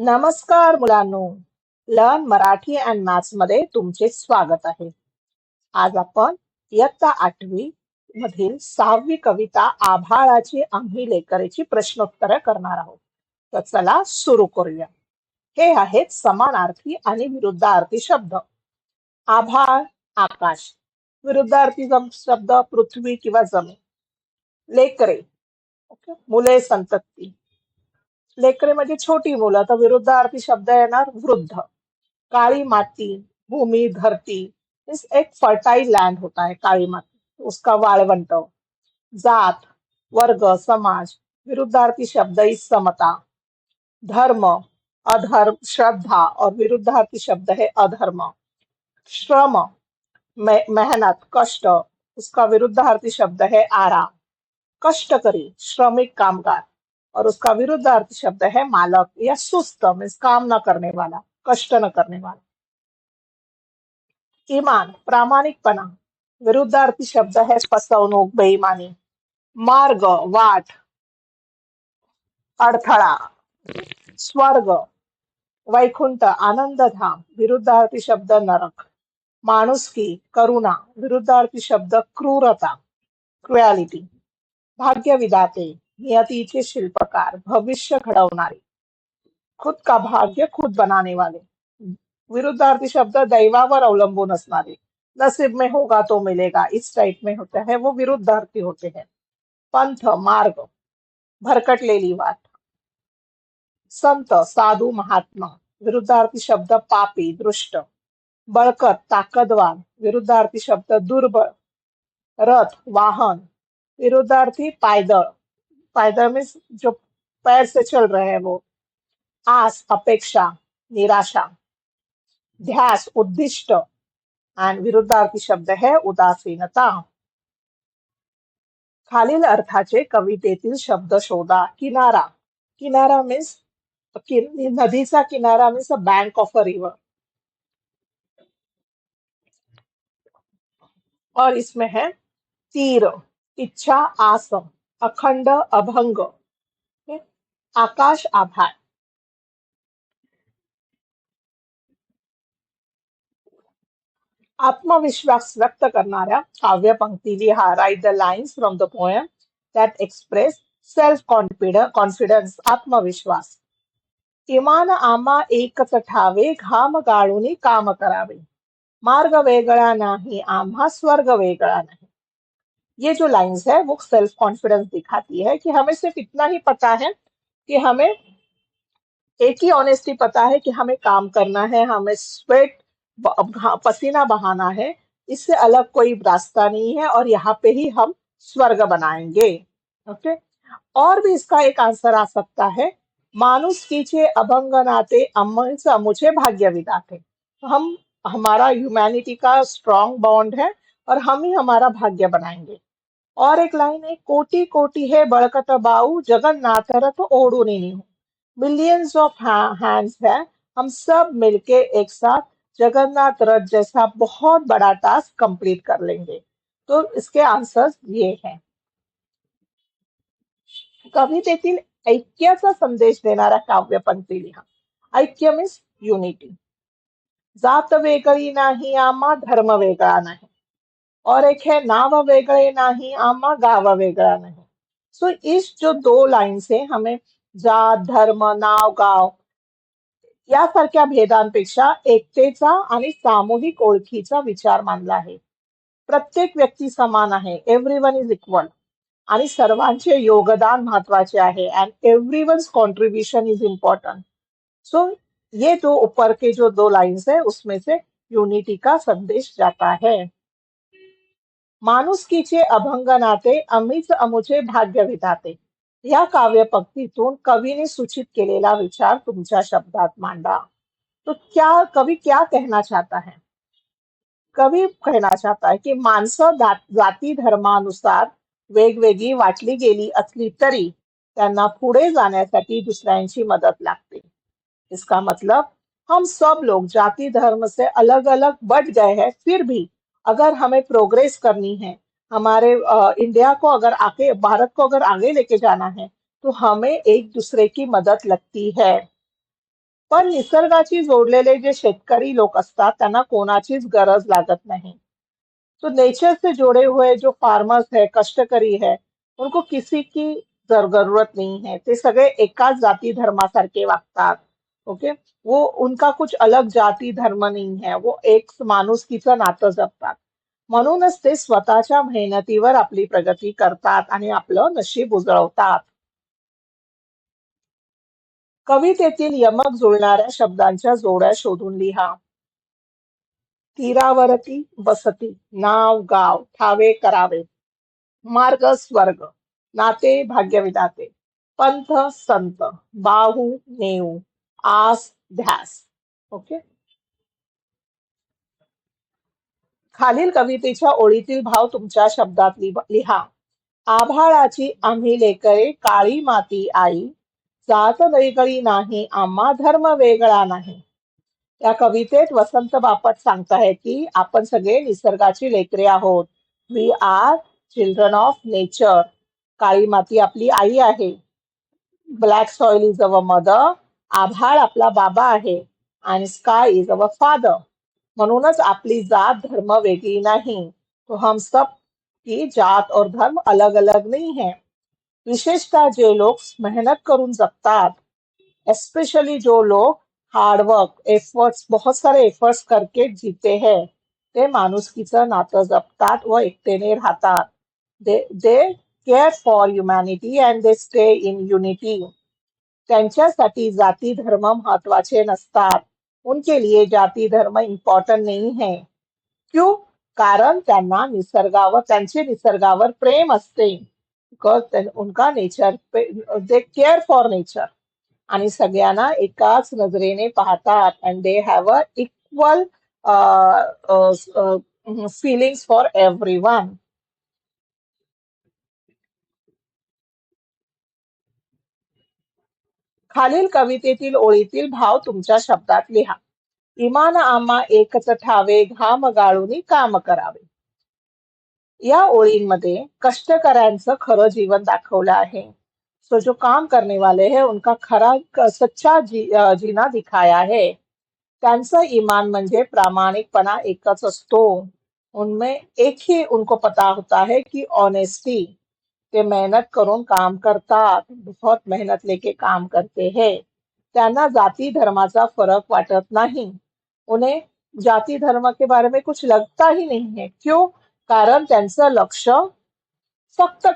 नमस्कार मुलांनो. Learn Marathi and मॅथ्समध्ये तुमचे स्वागत आहे. आज आपण इयत्ता आठवी मधील सहावी कविता आभाळाची आम्ही लेकरेची प्रश्नोत्तर करणार आहोत. तर चला सुरू करूया. हे आहेत समानार्थी आणि विरुद्धार्थी शब्द. आभाळ आकाश विरुद्धार्थी जम- शब्द पृथ्वी किंवा जमीन. लेकरे ओके? मुले संतती. लेकरे म्हणजे छोटी मुलं तर विरुद्धार्थी शब्द येणार, वृद्ध. काली माती, भूमि, धरती एक फर्टाइल लैंड होता है काली माती. उसका वाळवंट. जात, वर्ग, समाज, विरुद्धार्थी शब्द इस समता. धर्म, अधर्म, श्रद्धा और विरुद्धार्थी शब्द है अधर्म. श्रम मेहनत, कष्ट, उसका विरुद्धार्थी शब्द है आराम कष्टकरी, श्रमिक, कामगार. और उसका विरुद्धार्थी शब्द है मालक। या सुस्त मीन्स काम न करने वाला, कष्ट न करने वाला। ईमान, प्रामाणिकपना, विरुद्धार्थी शब्द है फसवणूक बेईमानी। मार्ग, वाट, अडथळा। स्वर्ग, वैकुंठ आनंद धाम विरुद्धार्थी शब्द, नरक। माणुसकी करुणा, विरुद्धार्थी शब्द, क्रूरता क्रुएलिटी भाग्य विधाते नियतीचे शिल्पकार, भविष्य घडवणारे. खुद का भाग्य खुद बनाने वाले. विरुद्धार्थी शब्द दैवावर अवलंबून असणारे. नसीब में होगा तो मिलेगा, इस टाइप में होता है, वो विरुद्धार्थी होते हैं. पंथ, मार्ग. भरकटलेली वाट. संत, साधू, महात्मा. विरुद्धार्थी शब्द पापी, दृष्ट. बळकट, ताकदवान. विरुद्धार्थी शब्द दुर्बळ. रथ, वाहन. विरुद्धार्थी पायदळ. पायदळ मीन्स जो पैर से चल रहे हैं वो। आस अपेक्षा निराशा ध्यास उद्दिष्ट आणि विरुद्धार्थी शब्द है उदासीनता। खालील अर्थाचे कवितेतील शब्द शोधा किनारा। किनारा मीन्स कि, नदीचा किनारा means a bank of a river और इसमें है तीर इच्छा आस अखंड अभंग। आकाश आभार। आत्मविश्वास व्यक्त करणाऱ्या काव्यपंक्ती लिहा write the lines from the poem that express self confidence confidence आत्मविश्वास. इमान आमा एकच ठावे, घाम गाळूनी काम करावे. मार्ग वेगळा नाही, आम्हा स्वर्ग वेगळा नहीं. ये जो लाइंस है, वो सेल्फ कॉन्फिडेंस दिखाती है कि हमें सिर्फ़ इतना ही पता है कि हमें एक ही ऑनेस्टी पता है कि हमें काम करना है, हमें स्वेट पसीना बहाना है। इससे अलग कोई रास्ता नहीं है और यहाँ पे ही हम स्वर्ग बनाएँगे। ओके और भी इसका एक आंसर आ सकता है। मानुष कीचे अभंग नाते अम्मच अमुचे भाग्य विधाते हम, हमारा ह्यूमैनिटी का स्ट्रॉन्ग बॉन्ड है और हम ही हमारा भाग्य बनाएँगे। और एक लाइन है, कोटि कोटि है बड़कत बाऊ जगन्नाथ रथ ओढ़ू नहीं मिलियंस ऑफ़ हैंड्स है, हम सब मिलके एक साथ जगन्नाथ रथ जैसा बहुत बड़ा टास्क कंप्लीट कर लेंगे। तो इसके आंसर्स ये हैं। कवितेतील ऐक्याचा संदेश देणारा काव्यपंक्ती लिहा ऐक्य मीन्स युनिटी जात वेगळी नाही आम्हा धर्म वेगळा नाही। और एक है नाव वेगळे नाही आम्हा गाव वेगड़ा नहीं. सो so, इस जो दो लाईन्स आहे हमें जात धर्म नाव गाव यासारख्या भेदांपेक्षा एकतेचा आणि सामूहिक ओळखीचा विचार मानला आहे. प्रत्येक व्यक्ती समान आहे. एव्हरी वन इज़ इक्वल आणि सर्वांचे योगदान महत्वाचे आहे. And every one contribution is important so ये जो ऊपर के जो दो लाइन्स है उसमें से यूनिटी का संदेश जाता है. माणुसकीचे अभंग नाते अमीच भाग्य विधाते. या काव्यपंक्तीतून कवीने सूचित केलेला विचार तुमच्या शब्दात मांडा. तो क्या, कवि क्या कहना चाहता है? कवी कहना चाहता है की माणसं जाती धर्मानुसार वेगवेगळी वाटली गेली असली तरी त्यांना पुढे जाण्यासाठी दुसऱ्यांची मदत लागते. इसका मतलब हम सब लोग जाति धर्म से अलग अलग बट गए हैं, फिर भी अगर हमें प्रोग्रेस करनी है, हमारे इंडिया को अगर आगे भारत को अगर आगे लेके जाना है तो हमें एक दूसरे की मदद लगती है। पण निसर्गाशी जोडलेले जे शेतकरी लोक असतात, त्यांना कोणाचीच गरज लागत नहीं. तो नेचर से जुड़े हुए जो फार्मर्स है, कष्टकरी है, उनको किसी की ज़रूरत नहीं है. ते सगळे एकाच जाती धर्मासारखे वागतात. ओके वो उनका कुछ अलग जाती धर्म नाही है। वो एक माणुसकीचं नातं जपतात। म्हणूनच ते स्वतःच्या मेहनतीवर आपली प्रगती करतात आणि आपलं नशीब उजळवतात. कवितेतील यमक जुळणाऱ्या शब्दांच्या जोड्या शोधून लिहा. तीरावरती बसती नाव गाव ठावे करावे. मार्ग स्वर्ग. नाते भाग्यविधाते. पंथ संत. बाहू नेऊ. आस ध्यास ओके खालील कवितेच्या ओळीतील भाव तुमच्या शब्दात लिहा. आभाळाची आम्ही लेकरे काळी माती आई. जात वेगळी नाही आम्हा धर्म वेगळा नाही. या कवितेत वसंत बापट सांगताय की आपण सगळे निसर्गाची लेकरे आहोत. We are children of nature काळी माती आपली आई आहे. Black soil is our mother आभाळ आपला बाबा आहे आणि स्काय इज़ अवर फादर म्हणूनच आपली जात धर्म वेगळी नाही. तो हम सब की जात और धर्म अलग अलग नहीं है. विशेषतः जे लोग मेहनत करून जगतात स्पेशली जो लोग हार्डवर्क एफर्ट्स बहुत सारे एफर्ट्स करके जीते हैं, ते माणुसकीचं नातं जपतात व एकतेने राहतात. They they care for humanity and they stay in unity त्यांच्यासाठी जाती धर्म महत्वाचे नसतात. उनके लिए जाती धर्म इम्पॉर्टंट नहीं है. क्यों? कारण त्यांना निसर्गावर, त्यांचे निसर्गावर प्रेम असते. बिकॉज़ उनका nature they care for nature आणि सगळ्यांना एकाच नजरेने पाहतात. And they have a equal feelings for every one खालील कवितेतील ओळीतील भाव तुमच्या शब्दात लिहा. इमान आम्हा एकच ठावे घाम गाळून काम करावे. या ओळींमध्ये कष्टकऱ्यांचं खरं जीवन दाखवलं आहे. सो जो काम करने वाले हैं उनका खरा सच्चा जी, जीना दिखाया है. त्यांचं इमान म्हणजे प्रामाणिकपणा एकच असतो. उनमें एक ही उनको पता होता है की ऑनेस्टी ते मेहनत करून काम करतात. बहुत मेहनत लेके काम करते हैं. त्यांना जाती धर्माचा फरक वाटत नहीं. उन्हें जाति धर्म के बारे में कुछ लगता ही नहीं है. क्यों? कारण त्यांचं लक्ष फक्त